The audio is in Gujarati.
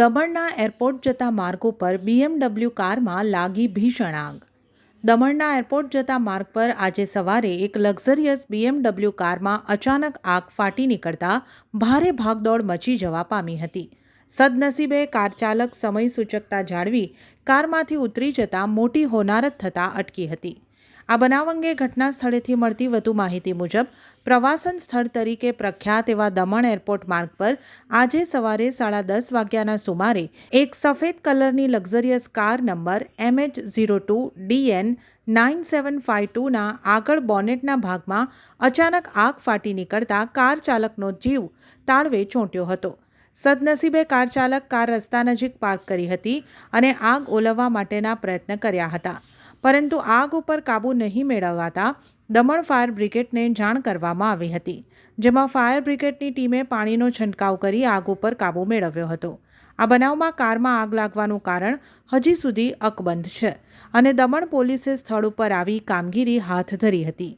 દમણના એરપોર્ટ જતા માર્ગ ઉપર બીએમડબલ્યુ કારમાં લાગી ભીષણ આગ. દમણના એરપોર્ટ જતા માર્ગ પર આજે સવારે એક લક્ઝરિયસ બીએમડબલ્યુ કારમાં અચાનક આગ ફાટી નીકળતા ભારે ભાગદોડ મચી જવા પામી હતી. સદનસીબે કાર ચાલક સમય સૂચકતા જાળવી કારમાંથી ઉતરી જતા મોટી હોનારત થતાં અટકી હતી. આ બનાવ અંગે ઘટના સ્થળેથી મળતી વધુ માહિતી મુજબ, પ્રવાસન સ્થળ તરીકે પ્રખ્યાત એવા દમણ એરપોર્ટ માર્ગ પર આજે સવારે સાડા દસ વાગ્યાના સુમારે એક સફેદ કલરની luxurious car number MH zero two DN nine seven five ટુના આગળ બોનેટના ભાગમાં અચાનક આગ ફાટી નીકળતા કાર ચાલકનો જીવ તાળવે ચોંટ્યો હતો. સદનસીબે કાર ચાલક કાર રસ્તા નજીક પાર્ક કરી હતી અને આગ ઓલવવા માટેના પ્રયત્ન કર્યા હતા. પરંતુ આગ ઉપર કાબૂ નહીં મેળવાતા દમણ ફાયર બ્રિગેડને જાણ કરવામાં આવી હતી, જેમાં ફાયર બ્રિગેડની ટીમે પાણીનો છંટકાવ કરી આગ ઉપર કાબૂ મેળવ્યો હતો. આ બનાવમાં કારમાં આગ લાગવાનું કારણ હજી સુધી અકબંધ છે અને દમણ પોલીસે સ્થળ ઉપર આવી કામગીરી હાથ ધરી હતી.